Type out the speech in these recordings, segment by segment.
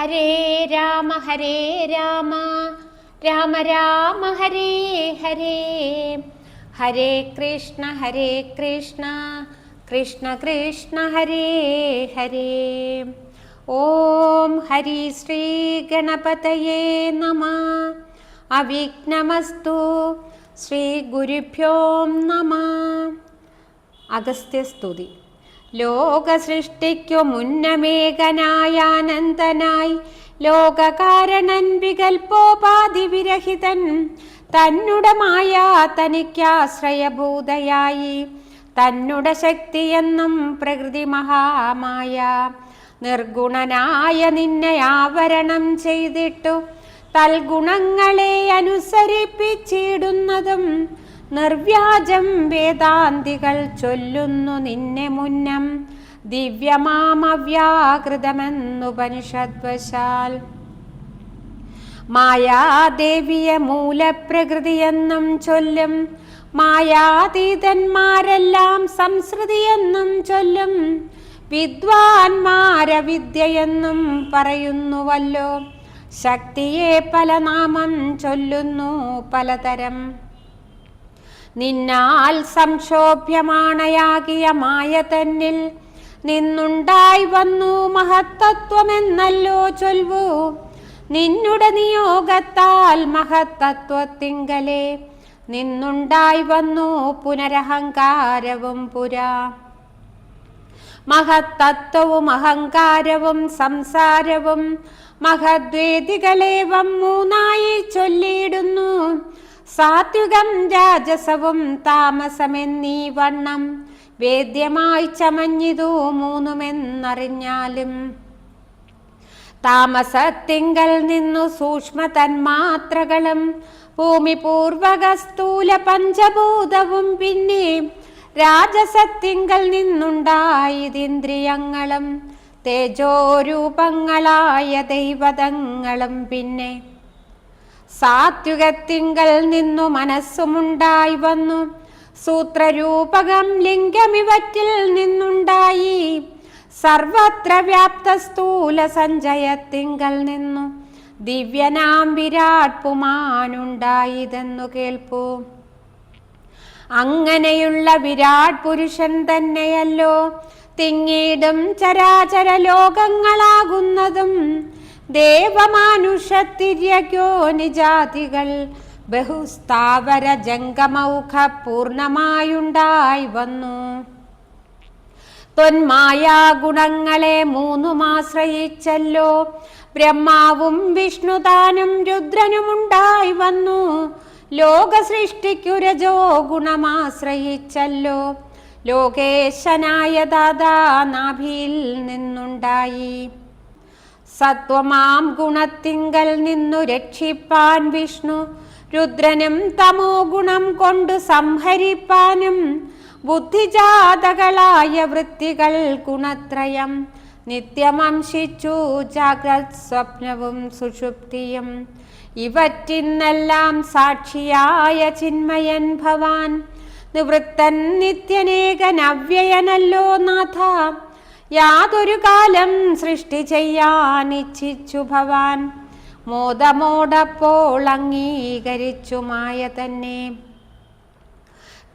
ഹരേ രാമ ഹരേ രാമ. രാമ രാമ ഹരേ ഹരേ. ഹരേ കൃഷ്ണ ഹരേ കൃഷ്ണ. കൃഷ്ണ കൃഷ്ണ ഹരേ ഹരേ. ഓം ഹരി ശ്രീ ഗണപതയേ നമ. അവിഘ്നമസ്തു ശ്രീ ഗുരുഭ്യോം നമ. അഗസ്ത്യസ്തുതി ലോകസൃഷ്ടിക്കു മുന്നമേകനായ അനന്തനായി. ലോകകാരണൻ വികൽപ്പോപാധിവിരഹിതൻ. തന്നുടമായ തനിക്കാശ്രയഭൂതയായി. തന്നുട ശക്തിയെന്നും പ്രകൃതി മഹാമായ. നിർഗുണനായ നിന്നെ ആവരണം ചെയ്തിട്ടു. തൽഗുണങ്ങളെ അനുസരിപ്പിച്ചിടുന്നതും നിർവ്യാജം വേദാന്തികൾ ചൊല്ലുന്നു നിന്നെ മുന്നം. ദിവ്യമാമവ്യാകൃതമെന്നുപനിഷദ്വശാൽ മായാദേവിയ മൂലപ്രകൃതിയെന്നും ചൊല്ലും. മായാതീതന്മാരെല്ലാം സംസ്കൃതിയെന്നും ചൊല്ലും. വിദ്വാൻമാര വിദ്യയെന്നും പറയുന്നുവല്ലോ. ശക്തിയെ പല നാമം ചൊല്ലുന്നു പലതരം. നിന്നാൽ സംക്ഷോഭ്യമാണയാകിയ മായ തന്നിൽ നിന്നുണ്ടായി വന്നു മഹത്തത്വമെന്നല്ലോ ചൊൽവു. നിന്നുടെ നിയോഗത്താൽ മഹത്തത്വത്തിങ്കലെ നിന്നുണ്ടായി വന്നു പുനരഹങ്കാരവും പുരാ. മഹത്തത്വവും അഹങ്കാരവും സംസാരവും മഹദ്വേദികളേവം മൂന്നായി ചൊല്ലിയിടുന്നു. സാത്വികം രാജസവും താമസമെന്നീ വണ്ണം വേദ്യമായി ചമഞ്ഞിതു മൂന്നുമെന്നറിഞ്ഞാലും. താമസത്തിങ്കൽ നിന്നു സൂക്ഷ്മ തന്മാത്രകളും ഭൂമി പൂർവക സ്ഥൂല പഞ്ചഭൂതവും പിന്നെ രാജസത്തിങ്കൽ നിന്നുണ്ടായതിന്ദ്രിയങ്ങളും തേജോരൂപങ്ങളായ ദൈവതങ്ങളും പിന്നെ സാത്വികത്തിങ്കൽ നിന്നു മനസ്സുമുണ്ടായി വന്നു. സൂത്രരൂപകം ലിംഗമിവറ്റിൽ നിന്നുണ്ടായി. സർവത്ര വ്യാപ്ത സ്ഥൂല സഞ്ചയത്തിങ്കൽ നിന്നു. ദിവ്യനാം വിരാട് പുമാനുണ്ടായിതെന്നു കേൾപ്പൂ. അങ്ങനെയുള്ള വിരാട് പുരുഷൻ തന്നെയല്ലോ. തിങ്ങീടും ചരാചര ലോകങ്ങളാകുന്നതും ദേവമാനുഷത്തിര്യകോ നിജാതികൾ ബഹുസ്ഥാവര ജംഗമൗഖ പൂർണമായുണ്ടായി വന്നു. തൊന്മായാ ഗുണങ്ങളെ മൂന്നുമാശ്രയിച്ചല്ലോ. ബ്രഹ്മാവും വിഷ്ണുതാനും രുദ്രനുമുണ്ടായി വന്നു. ലോക സൃഷ്ടിക്കു രജോ ഗുണമാശ്രയിച്ചല്ലോ. ലോകേശനായ ദാദാ നാഭിയിൽ നിന്നുണ്ടായി. സത്വമാം ഗുണത്തിങ്കൽ നിന്നു രക്ഷിപ്പാൻ വിഷ്ണു. രുദ്രനും തമോ ഗുണം കൊണ്ട് സംഹരിപ്പാനും ബുദ്ധിജാതകളായ വൃത്തികൾ ഗുണത്രയം. നിത്യമംശിച്ചു ജാഗ്രത് സ്വപ്നവും സുഷുപ്തിയും. ഇവറ്റിന്നെല്ലാം സാക്ഷിയായ ചിന്മയൻ ഭവാൻ. നിവൃത്തൻ നിത്യനേകൻ അവ്യയനല്ലോ നാഥ. യാതൊരു കാലം സൃഷ്ടി ചെയ്യാൻ ഇച്ഛിച്ചു ഭവാൻ. മോദമോടപ്പോൾ അംഗീകരിച്ചു മായ തന്നെ.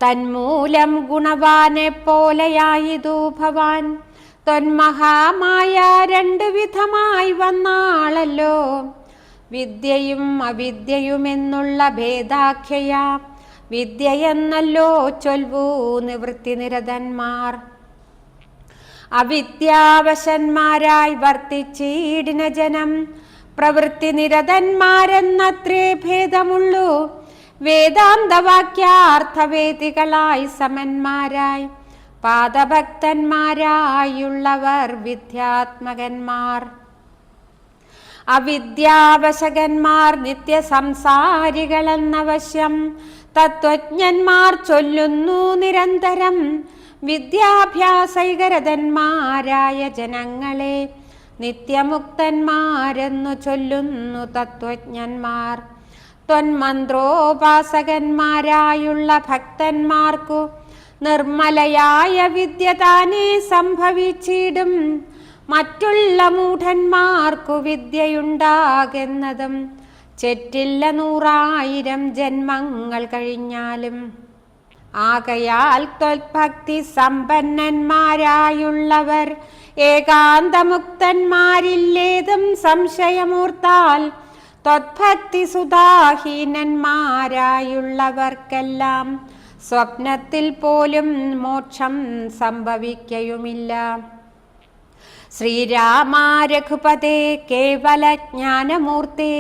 തന്മൂലം ഗുണവാനെ പോലെയായിതു ഭവാൻ. തൊന്മഹാമായ രണ്ടു വിധമായി വന്നാളല്ലോ. വിദ്യയും അവിദ്യയുമെന്നുള്ള ഭേദാഖ്യയ. വിദ്യയെന്നല്ലോ ചൊൽവൂ നിവൃത്തി നിരതന്മാർ. അവിദ്യാവശന്മാരായി വർത്തിച്ചീടിന ജനം. പ്രവൃത്തി നിരതന്മാരെന്നത്രേ ഭേദമുള്ളൂ. വേദാന്തവാക്യാർത്ഥവേദികളായി സമന്മാരായി. പാദഭക്തന്മാരായുള്ളവർ വിദ്യാത്മകന്മാർ. അവിദ്യാവശകന്മാർ നിത്യസംസാരികളെന്നവശ്യം തത്വജ്ഞന്മാർ ചൊല്ലുന്നു നിരന്തരം. വിദ്യാഭ്യാസൈകരതന്മാരായ ജനങ്ങളെ നിത്യമുക്തന്മാരെന്നു ചൊല്ലുന്നു തത്വജ്ഞന്മാർ. ത്വന്മന്ത്രോപാസകന്മാരായുള്ള ഭക്തന്മാർക്കു നിർമ്മലയായ വിദ്യ താനേ സംഭവിച്ചിടും. മറ്റുള്ള മൂഢന്മാർക്കു വിദ്യയുണ്ടാകുന്നതും. ചെറ്റില്ല നൂറായിരം ജന്മങ്ങൾ കഴിഞ്ഞാലും ആകയാൽ ത്വൽഭക്തി സമ്പന്നന്മാരായുള്ളവർ ഏകാന്തമുക്തന്മാരില്ലേതും സംശയമൂർത്താൽ ത്വത്ഭക്തി സുധാഹീനന്മാരായുള്ളവർക്കെല്ലാം സ്വപ്നത്തിൽ പോലും മോക്ഷം സംഭവിക്കയുമില്ല. ശ്രീരാമ രഘുപതേ കേവല ജ്ഞാനമൂർത്തേ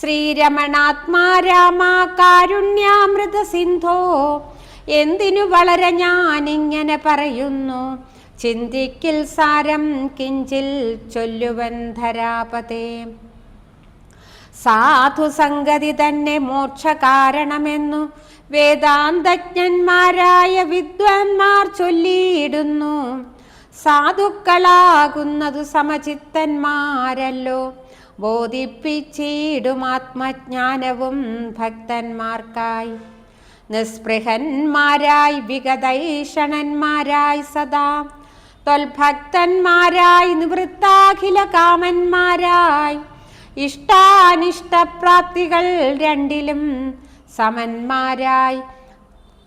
ശ്രീരമണാത്മാ രാമ കാരുണ്യാമൃത സിന്ധോ എന്തിനു വളരെ ഞാനിങ്ങനെ പറയുന്നു? ചിന്തിക്കിൽ സാരം കിഞ്ചിൽ ചൊല്ലുവൻ ധരാപതേ. സാധുസംഗതി തന്നെ മോക്ഷ കാരണമെന്നു വേദാന്തജ്ഞന്മാരായ വിദ്വാൻമാർ ചൊല്ലിയിടുന്നു. സാധുക്കളാകുന്നതു സമചിത്തന്മാരല്ലോ. ബോധിപ്പിച്ചിടും ആത്മജ്ഞാനവും ഭക്തന്മാർക്കായി. നിസ്പൃഹന്മാരായി വിഗതൈഷണന്മാരായി സദാ. തൊൽഭക്തന്മാരായി നിവൃത്താഖില കാമന്മാരായി. ഇഷ്ടാനിഷ്ടപ്രാപ്തികൾ രണ്ടിലും സമന്മാരായി.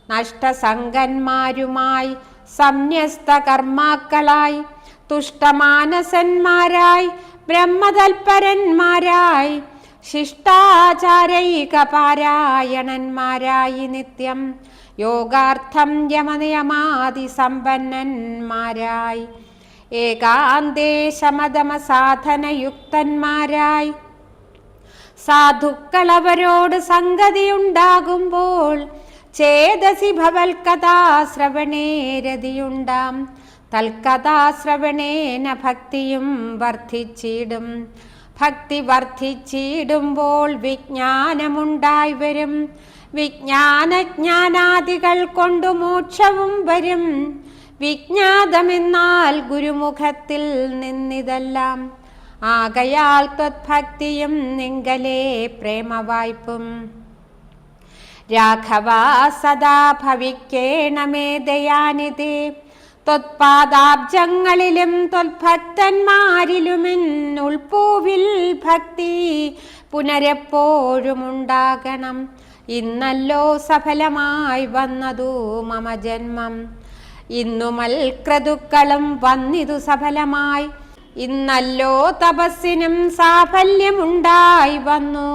നഷ്ടസംഗന്മാരുമായി സംന്യസ്ത കർമാക്കളായി തുഷ്ടമാനസന്മാരായി ബ്രഹ്മതൽപരന്മാരായി. ശിഷ്ടാചാരൈകപാരായണന്മാരായി നിത്യം യോഗാർത്ഥം യമനിയമാതിസമ്പന്നന്മാരായി. ഏകാന്തേ ഏകാന്തേശമതമ സാധനയുക്തന്മാരായി സാധുക്കളവരോട് സംഗതിയുണ്ടാകുമ്പോൾ ചേതസി ഭവൽക്കഥാശ്രവണേ രതിയുണ്ടാം തൽക്കഥാശ്രവണേന ഭക്തിയും വർദ്ധിച്ചിടും. ഭക്തി വർദ്ധിച്ചിടുമ്പോൾ വിജ്ഞാനമുണ്ടായി വരും. വിജ്ഞാനജ്ഞാനാദികൾ കൊണ്ടു മോക്ഷവും വരും. വിജ്ഞാതമെന്നാൽ ഗുരുമുഖത്തിൽ നിന്നിതെല്ലാം. ആകയാൽ ത്വത്ഭക്തിയും നിങ്കലേ പ്രേമവായ്പും. രാഘവ സദാ ഭവിക്കേണമേ ദയാനിതേ ത്വത്പാദാബ്ജങ്ങളിലും ത്വത്ഭക്തന്മാരിലുമെന്നുൾപ്പൂവിൽ ഭക്തി പുനരെപ്പോഴുമുണ്ടാകണം ഇന്നല്ലോ സഫലമായി വന്നതു മമ ജന്മം. ഇന്നു മൽക്രതുക്കളും വന്നിതു സഫലമായി. ഇന്നല്ലോ തപസ്സിനും സാഫല്യമുണ്ടായി വന്നു.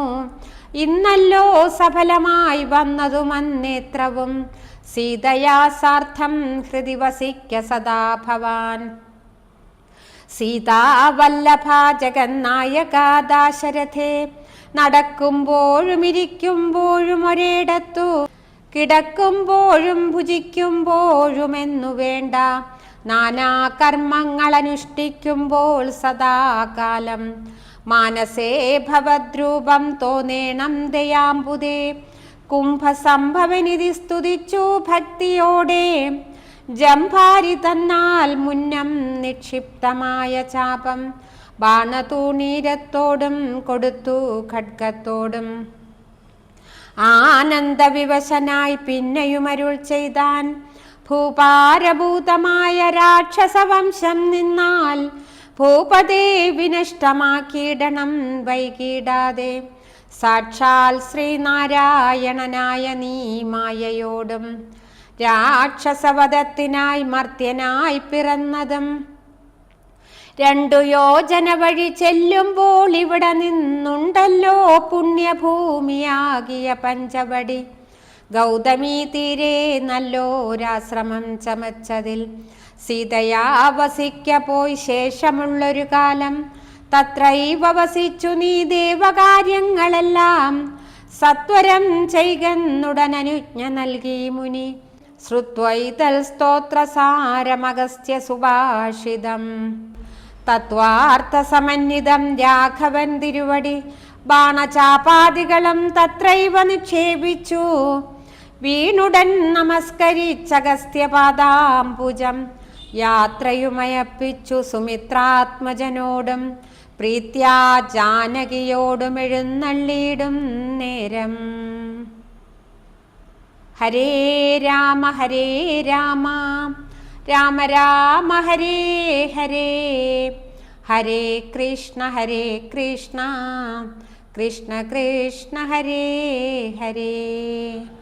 ഇന്നല്ലോ സഫലമായി വന്നതു മന്നേത്രവും സീതയാ സാർത്ഥം ഹൃദി വസിക്ക സദാ ഭവാൻ. സീതാവല്ലഭ ജഗന്നായക ദാശരഥേ നടക്കുമ്പോഴും ഇരിക്കുമ്പോഴും ഒരേടത്തു കിടക്കുമ്പോഴും ഭുജിക്കുമ്പോഴും എന്നു വേണ്ട. നാനാ കർമ്മങ്ങൾ അനുഷ്ഠിക്കുമ്പോൾ സദാകാലം. മാനസേ ഭവദ്രൂപം തോന്നേണം ദയാമ്പുതേ കുംഭസംഭവനിധി സ്തുതിച്ചു ഭക്തിയോടെ. ജംഭാരി തന്നാൽ മുന്നം നിക്ഷിപ്തമായ ചാപം. ബാണതൂണീരത്തോടും കൊടുത്തു ഖഡ്ഗത്തോടും. ആനന്ദവിവശനായി പിന്നെയുമരുൾ ചെയ്താൻ. ഭൂപാരഭൂതമായ രാക്ഷസവംശം നിന്നാൽ ഭൂപതേ വിനഷ്ടമാക്കിയിടണം വൈകിടാതെ. സാക്ഷാൽ ശ്രീനാരായണനായ നീ മായയോടും രാക്ഷസവധത്തിനായി മർത്യനായി പിറന്നതും. രണ്ടു യോജന വഴി ചെല്ലുമ്പോൾ ഇവിടെ നിന്നുണ്ടല്ലോ പുണ്യഭൂമിയാകിയ പഞ്ചവടി. ഗൗതമി തീരെ നല്ലോരാശ്രമം ചമച്ചതിൽ സീതയാ വസിക്ക പോയി ശേഷമുള്ളൊരു കാലം. തത്രൈവ വസിച്ചു നീ ദേവകാര്യങ്ങളെല്ലാം സത്വരം ചെയ്കന്നുടനനുജ്ഞ നൽകി മുനി. ശ്രുത്വൈതൽ സ്തോത്രസാരമഗസ്ത്യ സുഭാഷിതം. തത്വാർത്ഥസമന്വിതം രാഘവൻ തിരുവടി. ബാണചാപാദികളും തത്രൈവ നിക്ഷേപിച്ചു. വീണുടൻ നമസ്കരിച്ചഗസ്ത്യപാദാംബുജം. യാത്രയുമയപ്പിച്ചു സുമിത്രാത്മജനോടും. പ്രീത്യാ ജാനകിയോടുമെഴുന്നള്ളിയിടും നേരം. ഹരേ രാമ ഹരേ രാമ. രാമ രാമ ഹരേ ഹരേ. ഹരേ കൃഷ്ണ ഹരേ കൃഷ്ണ. കൃഷ്ണ കൃഷ്ണ ഹരേ ഹരേ.